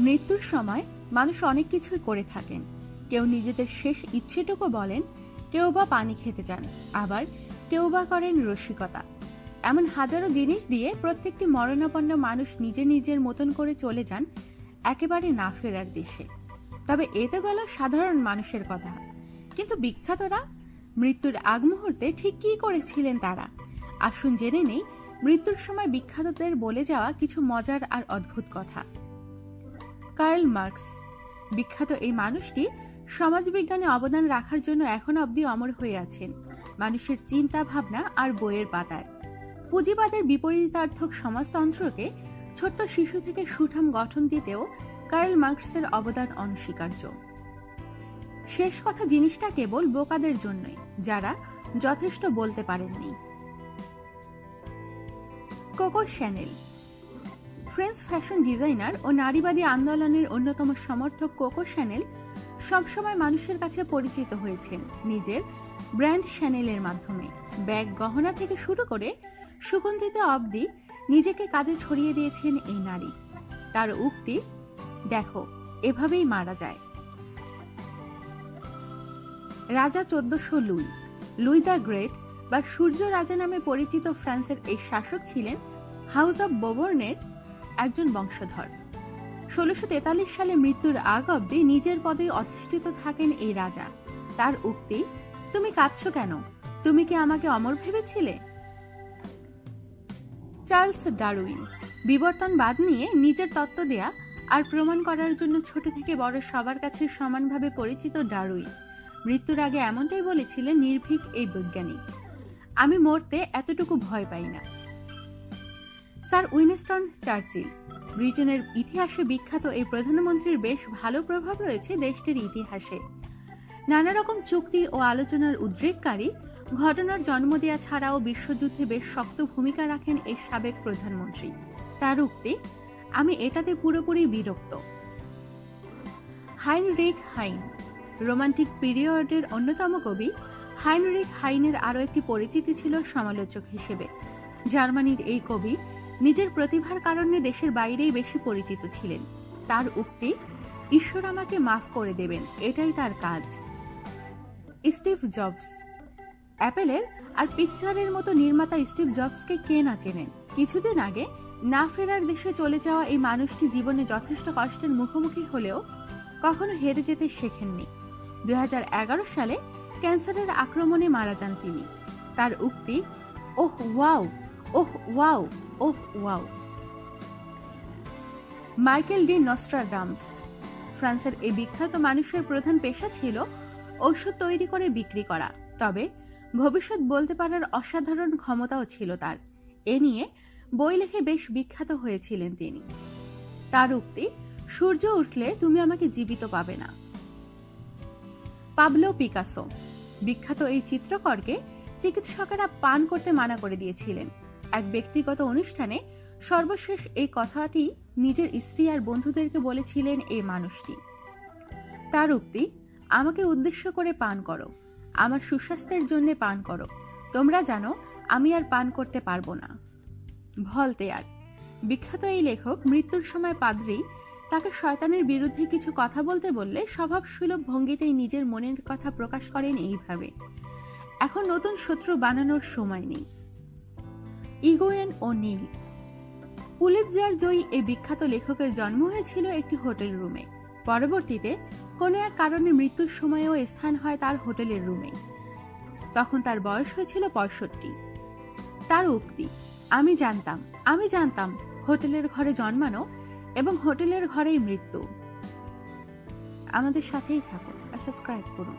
মৃত্যুর সময় মানুষ অনেক কিছুই করে থাকেন। কেউ নিজেদের শেষ ইচ্ছেটুকু বলেন, কেউ বা পানি খেতে চান আবার কেউ বা করেন রসিকতা। এমন হাজারো জিনিস দিয়ে প্রত্যেকটি মরণাপন্ন মানুষ নিজে নিজের মতন করে চলে যান, একেবারে না ফেরার দেশে। তবে এতে গেল সাধারণ মানুষের কথা। কিন্তু বিখ্যাতরা মৃত্যুর আগ মুহূর্তে ঠিক কী করেছিলেন তারা? আসুন জেনে নেই, মৃত্যুর সময় বিখ্যাতদের বলে যাওয়া কিছু মজার আর অদ্ভুত কথা। Karl Marx. বিখ্যাত এই মানুষটি সমাজবিজ্ঞানে অবদান রাখার জন্য এখনও অবধি অমর হয়ে আছেন। মানুষের চিন্তা, ভাবনা আর বইয়ের পাতায়। পুঁজিবাদের বিপরীতার্থক সমাজতন্ত্রকে ছোট্ট শিশু থেকে সুঠাম গঠন দিতেও কার্ল মার্কসের অবদান অনস্বীকার্য। শেষ কথা জিনিসটা কেবল বোকাদের জন্যই, যারা যথেষ্ট বলতে পারেননি। Coco Chanel French fashion designer ও নারীবাদী আন্দোলনের অন্যতম সমর্থক কোকো শ্যানেল সবসময় মানুষের কাছে পরিচিত হয়েছেন নিজের ব্র্যান্ড শ্যানেলের মাধ্যমে। ব্যাগ গহনা থেকে শুরু করে সুগন্ধিত অবধি নিজেকে কাজে ছড়িয়ে দিয়েছেন এই নারী। তার উক্তি, দেখো, এভাবেই মারা যায়। রাজা চোদ্দশো লুই লুই দ্য গ্রেট বা সূর্য রাজা নামে পরিচিত ফ্রান্সের এই শাসক ছিলেন হাউস অব বোবর্নের একজন বংশধর। ষোলোশো তেতাল্লিশ সালে মৃত্যুর আগ অব্দি নিজের পদে অধিষ্ঠিত থাকেন এই রাজা। তার উক্তি, তুমি কাঁদছ কেন? তুমি কি আমাকে অমর ভেবেছিলে? চার্লস ডারউইন, বিবর্তনবাদ নিয়ে নিজের তত্ত্ব দেয়া আর প্রমাণ করার জন্য ছোট থেকে বড় সবার কাছে সমানভাবে পরিচিত ডারউইন, মৃত্যুর আগে এমনটাই বলেছিলেন নির্ভীক এই বৈজ্ঞানিক, আমি মরতে এতটুকু ভয় পাই না। Sir Winston Churchill. ব্রিটেনের ইতিহাসে বিখ্যাত এই প্রধানমন্ত্রীর বেশ ভালো প্রভাব রয়েছে দেশটির ইতিহাসে। নানা রকম চুক্তি ও আলোচনার উদ্রেককারী ঘটনার জন্ম দেয়া ছাড়াও বিশ্বযুদ্ধে বেশ শক্ত ভূমিকা রাখেন এই সাবেক প্রধানমন্ত্রী। তার উক্তি, আমি এটাতে পুরোপুরি বিরক্ত। হাইনরিক হাইন, রোমান্টিক পিরিয়ডের অন্যতম কবি হাইনরিক হাইনের আরও একটি পরিচিতি ছিল সমালোচক হিসেবে। জার্মানির এই কবি নিজের প্রতিভার কারণে দেশের বাইরেই বেশি পরিচিত ছিলেন। তার উক্তি, ঈশ্বর আমাকে মাফ করে দেবেন, এটাই তার কাজ। Steve Jobs. অ্যাপেলের আর পিকচারের মতো নির্মাতা স্টিভ জবসকে কে না চেনেন? কিছুদিন আগে না ফেরার দেশে চলে যাওয়া এই মানুষটি জীবনে যথেষ্ট কষ্টের মুখোমুখি হলেও কখনো হেরে যেতে শেখেননি। দু হাজার এগারো সালে ক্যান্সারের আক্রমণে মারা যান তিনি। তার উক্তি, ওহ, wow! Oh, wow oh, wow. Michael de Nostradamus ফ্রান্সের এই বিখ্যাত মানুষের প্রধান পেশা ছিল ঔষধ তৈরি করে বিক্রি করা। তবে ভবিষ্যৎ বলতে পারার অসাধারণ ক্ষমতাও ছিল তার। এ নিয়ে বই লিখে বেশ বিখ্যাত হয়েছিলেন তিনি। তার উক্তি, সূর্য উঠলে তুমি আমাকে জীবিত পাবে না। পাবলো পিকাসো, বিখ্যাত এই চিত্রকরকে চিকিৎসকেরা পান করতে মানা করে দিয়েছিলেন। এক ব্যক্তিগত অনুষ্ঠানে সর্বশেষ এই কথাটি নিজের স্ত্রী আর বন্ধুদেরকে বলেছিলেন এই মানুষটি। তার উক্তি, আমাকে উদ্দেশ্য করে পান করো। আমার সুস্বাস্থ্যের জন্য পান করো। তোমরা জানো, আমি আর পান করতে পারব না। ভলতেয়ার বিখ্যাত এই লেখক মৃত্যুর সময় পাদ্রি তাকে শয়তানের বিরুদ্ধে কিছু কথা বলতে বললে স্বভাব সুলভ ভঙ্গিতেই নিজের মনের কথা প্রকাশ করেন এইভাবে। এখন নতুন শত্রু বানানোর সময় নেই। ইগোয়েন ও নীল। পুলিৎজার জয়ী এই বিখ্যাত লেখকের জন্ম হয়েছিল একটি হোটেল রুমে। পরবর্তীতে কোনো এক কারণে মৃত্যুর সময়েও স্থান হয় তার হোটেলের রুমে। তখন তার বয়স হয়েছিল পঁয়ষট্টি। তার উক্তি, আমি জানতাম আমি জানতাম, হোটেলের ঘরে জন্মানো এবং হোটেলের ঘরেই মৃত্যু। আমাদের সাথেই থাকুন আর সাবস্ক্রাইব করুন।